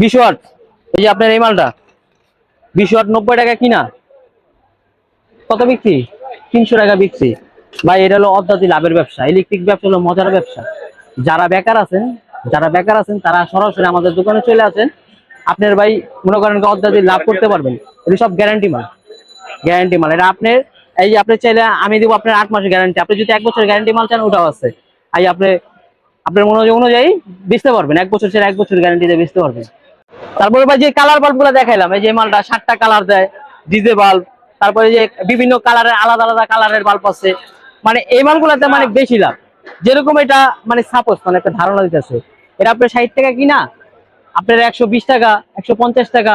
বিশ ওয়াট। এই যে আপনার এই মালটা, বিশ ওয়াট নব্বই টাকা কিনা। কত বিক্রি? তিনশো টাকা বিক্রি। ভাই, এটা হলো অদ্যাতি লাভের ব্যবসা, ইলেকট্রিক ব্যবসা হলো মজার ব্যবসা। যারা বেকার আছেন, যারা বেকার আছেন, তারা সরাসরি আমাদের দোকানে চলে আসেন। আপনার ভাই, মনে করেন অদ্যাতি লাভ করতে পারবেন। এটা সব গ্যারান্টি মাল। গ্যারান্টি মাল। এটা আপনার, এই যে আপনি চাইলে আমি দিব আপনার আট মাসের গ্যারান্টি আপনি যদি এক বছর গ্যারান্টি মাল চান, ওটাও আছে। এই আপনি, আপনার মনোযোগ অনুযায়ী বেচতে পারবেন। এক বছর ছেড়ে এক বছর গ্যারান্টি দিয়ে বেচতে পারবেন। তারপরে ভাই যে কালার বাল্বগুলো দেখাইলাম, এই যে মালটা সাতটা কালার দেয় ডিজে বাল্ব তারপরে যে বিভিন্ন কালারের আলাদা আলাদা কালারের বাল্ব আছে মানে এই মালগুলোতে মানে বেশি লাভ। যেরকম এটা মানে সাপোজ মানে একটা ধারণা দিতেছে, এটা আপনার ষাট টাকা কিনা, আপনার একশো বিশ টাকা, একশো পঞ্চাশ টাকা,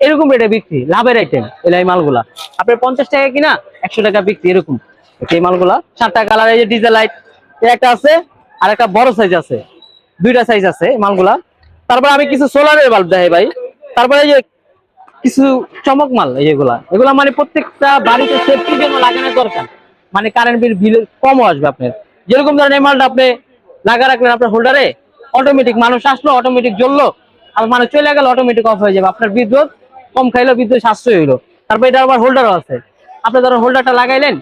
এরকম রেটে বিক্রি, লাভের আইটেম এই মালগুলা। আপনার পঞ্চাশ টাকা কিনা, একশো টাকা বিক্রি, এরকম। এই মালগুলা, সাতটা কালার এই যে ডিজেল লাইট একটা আছে, আর একটা বড় সাইজ আছে, দুইটা সাইজ আছে মালগুলা। তারপর আমি কিছু সোলারের বাল্ব দেখাই ভাই। তারপরে যে কিছু চমক মাল এইগুলা এগুলা মানে প্রত্যেকটা বাড়িতে সেফটির জন্য লাগানোর দরকার। মানে কারেন্ট বিল বিল কমও আসবে আপনার। যেরকম ধরেন মালটা আপনি লাগা রাখলেন আপনার হোল্ডারে অটোমেটিক মানুষ আসলো অটোমেটিক জ্বললো আর মানুষ চলে গেল অটোমেটিক অফ হয়ে যাবে। আপনার বিদ্যুৎ কম খাইলো, বিদ্যুৎ সাশ্রয় হইল। তারপর এটা আবার হোল্ডারও আছে। আপনি ধরো হোল্ডারটা লাগাইলেন,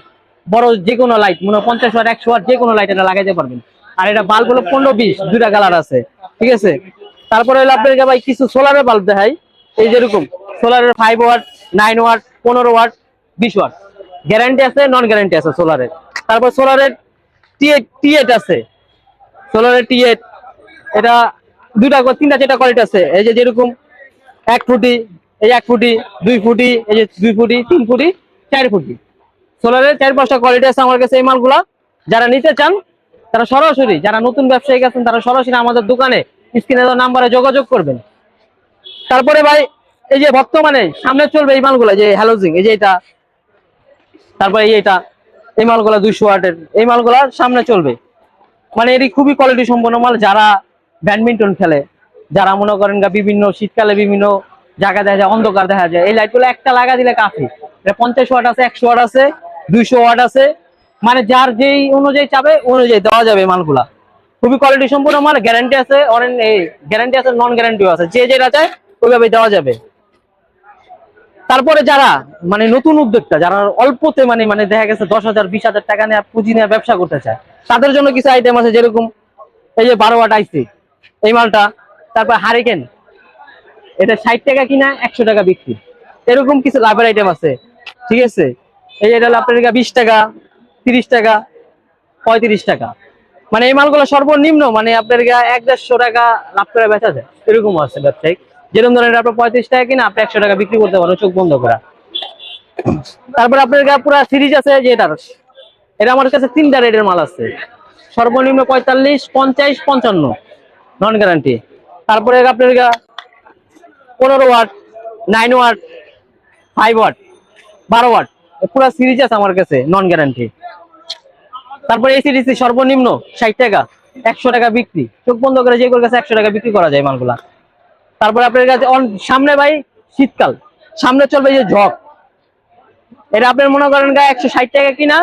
বড় যে কোনো লাইট মনে পঞ্চাশ ওয়াট, একশো ওয়াট যে কোনো লাইট এটা লাগাইতে পারবেন। আর এটা বাল্ব হলো পনেরো, বিশ, দুইটা কালার আছে। ঠিক আছে? তারপরে হলো আপনাকে ভাই কিছু সোলারের বাল্ব দেখাই। এই যেরকম সোলারের ফাইভ ওয়াট নাইন ওয়াট পনেরো ওয়াট বিশ ওয়াট গ্যারান্টি আছে নন গ্যারান্টি আছে সোলারের তারপর সোলারের টি আছে। সোলারের টি এটা দুটা তিনটা চারটা কোয়ালিটি আছে। এই যে যেরকম এক ফুটি, এই এক ফুটি, দুই ফুটি, এই যে দুই ফুটি, তিন ফুটি, চার ফুটি। সোলারের চার পাঁচটা কোয়ালিটি আছে আমার কাছে এই মালগুলা। যারা নিতে চান, তারা সরাসরি, যারা নতুন ব্যবসায়ী আছেন, তারা সরাসরি আমাদের দোকানে স্ক্রিনে নাম্বারে যোগাযোগ করবেন। তারপরে ভাই, এই যে বর্তমানে সামনে চলবে এই মালগুলা, যে হ্যালোজিং এই যে এটা। তারপরে এই এই মালগুলা দুইশো ওয়াটের, এই মালগুলা সামনে চলবে। মানে এটি খুবই কোয়ালিটি সম্পন্ন মাল, যারা ব্যাডমিন্টন খেলে, যারা মনে করেন বিভিন্ন শীতকালে বিভিন্ন জায়গা দেখা যায়, অন্ধকার দেখা যায়, এই লাইটগুলো একটা লাগা দিলে কাফি। এটা পঞ্চাশ ওয়াট আছে, একশো ওয়াট আছে, দুইশো ওয়াট আছে মানে যার যেই অনুযায়ী চাবে, অনুযায়ী দেওয়া যাবে মালগুলা। খুবই কোয়ালিটি সম্পূর্ণ মাল গ্যারান্টি আছে গ্যারান্টি আছে নন গ্যারান্টিও আছে। যে যেটা চায় ওইভাবে দেওয়া যাবে। তারপরে যারা মানে নতুন উদ্যোক্তা, যারা অল্পতে মানে মানে দেখা গেছে দশ হাজার, বিশ হাজার টাকা নিয়ে পুঁজি নিয়ে ব্যবসা করতে চায়, তাদের জন্য কিছু আইটেম আছে যেরকম, এই যে বারো আইসি এই মালটা, তারপর হারিকেন এটা ষাট টাকা কিনা, একশো টাকা বিক্রি। এরকম কিছু লাভের আইটেম আছে, ঠিক আছে? এই এটা হলো আপনার বিশ টাকা, তিরিশ টাকা, পঁয়ত্রিশ টাকা। মানে এই মালগুলো সর্বনিম্ন মানে আপনার এক দেড়শো টাকা লাভ করে বেচা যায়। এরকম আছে ব্যবসায়িক। যেরকম ধরেন এটা আপনার পঁয়ত্রিশ টাকা কিনা, আপনি একশো টাকা বিক্রি করতে পারেন, চোখ বন্ধ করা। তারপর আপনার গা পুরো সিরিজ আছে যে এটার এটা আমার কাছে তিনটা রেটের মাল আছে। সর্বনিম্ন পঁয়তাল্লিশ, পঞ্চাশ, পঞ্চান্ন নন গ্যারান্টি তারপরে আপনার গা পনেরো watt nine watt five watt, বারো ওয়াট পুরো সিরিজ আছে আমার কাছে নন গ্যারান্টি তারপরে এসিডিসি সর্বনিম্ন ষাট টাকা, একশো টাকা বিক্রি। চোখ বন্ধ করে যে কাছে একশো টাকা বিক্রি করা যায় মালগুলা। তারপরে আপনার কাছে সামনে ভাই, শীতকাল। সামনে চলবে যে ঝক এটা আপনার মনে করেন গা একশো ষাট টাকা কিনা,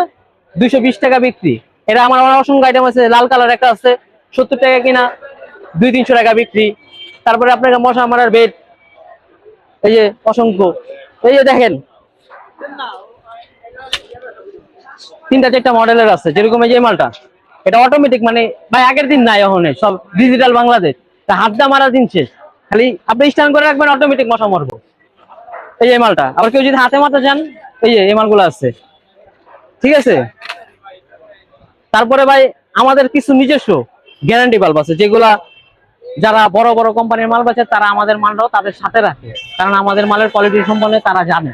দুইশো বিশ টাকা বিক্রি। এটা আমার আমার অসংখ্য আইটেম আছে, লাল কালার একটা আছে, সত্তর টাকা কিনা, দুই তিনশো টাকা বিক্রি। তারপরে আপনার মশা মারার বেড এই যে অসংখ্য। এই যে দেখেন। তিনটা চারটা মডেলের আছে, যেরকম এই যে মালটা। এটা অটোমেটিক মানে ভাই আগের দিন নাই এখন সব ডিজিটাল বাংলাদেশ। তা হাত দা মারা দিন শেষ। খালি আপনি স্ট্যান্ড করে রাখবেন অটোমেটিক মশা মরবো। এই যে মালটা। আবার কেউ যদি হাতে মারতে চান, এই যে এই মালগুলো আছে। ঠিক আছে? তারপরে ভাই, আমাদের কিছু নিজস্ব গ্যারান্টি বাল্ব আছে, যেগুলা যারা বড় বড় কোম্পানির মাল বেচে, তারা আমাদের মালটাও তাদের সাথে রাখে। কারণ আমাদের মালের কোয়ালিটি সম্বন্ধে তারা জানে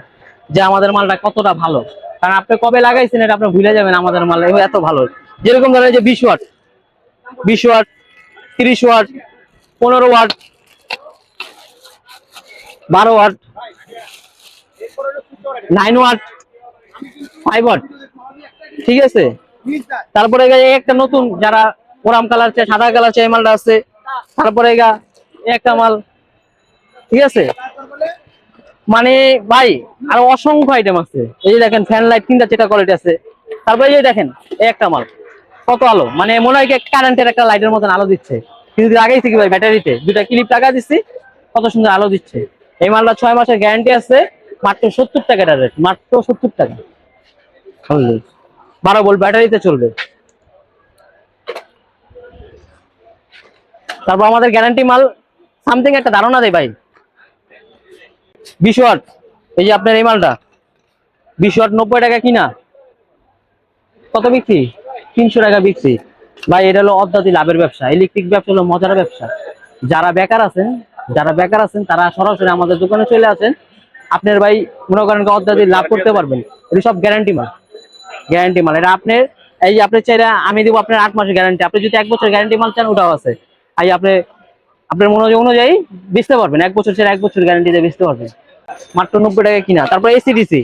যে আমাদের মালটা কতটা ভালো। কারণ আপনি কবে লাগাইছেন এটা আপনি ভুলে যাবেন আমাদের মাল এত ভালো। যেরকম ধরেন যে বিশ ওয়াট বিশ ওয়াট, তিরিশ ওয়াট, পনেরো ওয়াট, বারো watt nine watt five watt, ঠিক আছে? তারপরে একটা নতুন যারা ওরাম কালার চাই সাদা কালার চাই মালটা আছে। তারপরে একটা মাল, ঠিক আছে? মানে ভাই আরও অসংখ্য আইটেম আছে। এই যে দেখেন ফ্যান লাইট তিনটা চারটা কোয়ালিটি আছে। তারপরে এই দেখেন, এই একটা মাল। কত আলো। মানে মনে হয় কারেন্টের একটা লাইটের মতন আলো দিচ্ছে। কিন্তু লাগাইছি কি ভাই ব্যাটারিতে দুটা ক্লিপ লাগা দিচ্ছি কত সুন্দর আলো দিচ্ছে। এই মালটা ছয় মাসের গ্যারান্টি আছে, মাত্র সত্তর টাকা রেট মাত্র সত্তর টাকা। বারো ভোল্ট ব্যাটারিতে চলবে। তারপর আমাদের গ্যারান্টি মাল সামথিং একটা ধারণা দেয় ভাই। বিশ ওয়াট এই যে আপনার এই মালটা বিশ নব্বই টাকা কিনা? কত বিক্রি? তিনশো টাকা বিক্রি। ভাই, এটা হলো অদ্যাতি লাভের ব্যবসা, ইলেকট্রিক ব্যবসা হলো মজার ব্যবসা। যারা বেকার আছেন, যারা বেকার আছেন, তারা সরাসরি আমাদের দোকানে চলে আসেন। আপনার ভাই, মনে করেন অদ্যাতি লাভ করতে পারবেন। এটা সব গ্যারান্টি মাল। গ্যারান্টি মাল। এটা আপনার, এই যে আপনি চাইলে আমি দেবো আপনার আট মাসের গ্যারান্টি আপনি যদি এক বছর গ্যারান্টি মাল চান, ওটাও আছে। এই আপনি, আপনার মনোযোগ অনুযায়ী বেচতে পারবেন। এক বছর ছেড়ে এক বছর গ্যারান্টি দিয়ে বেচতে পারবেন। মাত্র নব্বই টাকা কিনা। তারপর এসিডিসি